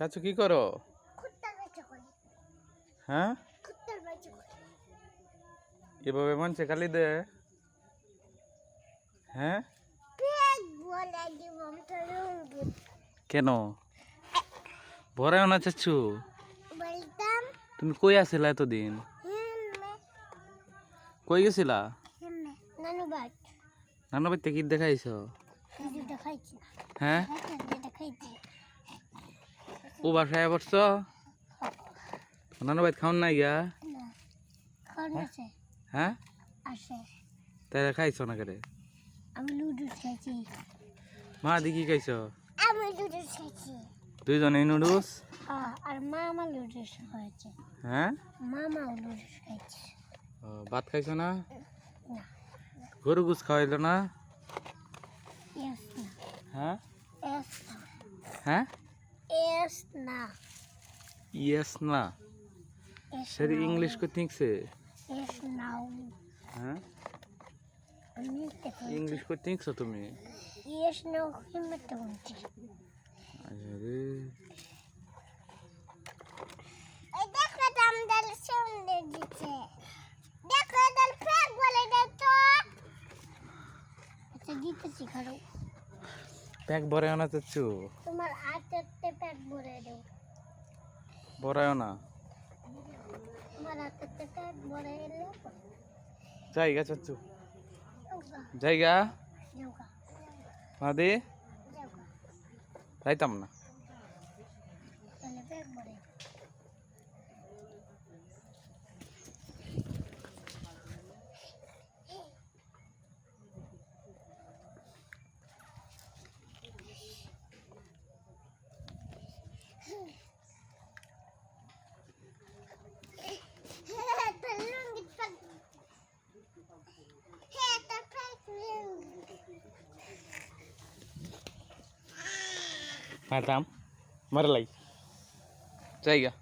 চাচু কি করো? হ্যাঁ? এভাবে মনছে খালি দে। হ্যাঁ? কেন? ভরাও না চাচু। তুমি কই আসিলা এতদিন? কই গেছিলা? নানু বাড়িতে কি দেখাইছ? দেখাইছি। না হ্যাঁ একটা দেখাইছি ও বাসায় পড়ছ খাওন নাই গা? হ্যাঁ? তাই খাইছ না করে? আমি লুডুস খাইছি। মা দি কি খাইছ? আমি লুডুস খাইছি। দুইজনে নুডলস? আর মামা লুডুস হয়েছে হ্যাঁ? মামাও লুডুস খাইছে। ভাত খাইছ না? না। গরু গুছ খাওয়াইল না? হ্যাঁ? হ্যাঁ? এস না। ইয়েস না। সরি ইংলিশ কো তিনছে এস নাও হ্যাঁ? ইংলিশ কো তিনছ তুমি? এস নাও হিমতে বলছি আরে। দেখো দামদার সামনে দিচ্ছে। দেখো দাল ফেক বলে দাও তো। আচ্ছা দিতেছি খারো প্যাক ভরাও না চাচু তোমার হাতেতে প্যাক ভরে দেও ভরাও না? জায়গা চাচ্ছু জায়গা? মাদি? যাইতাম না। મારું નામ મરલાઈ જઈ ગયા.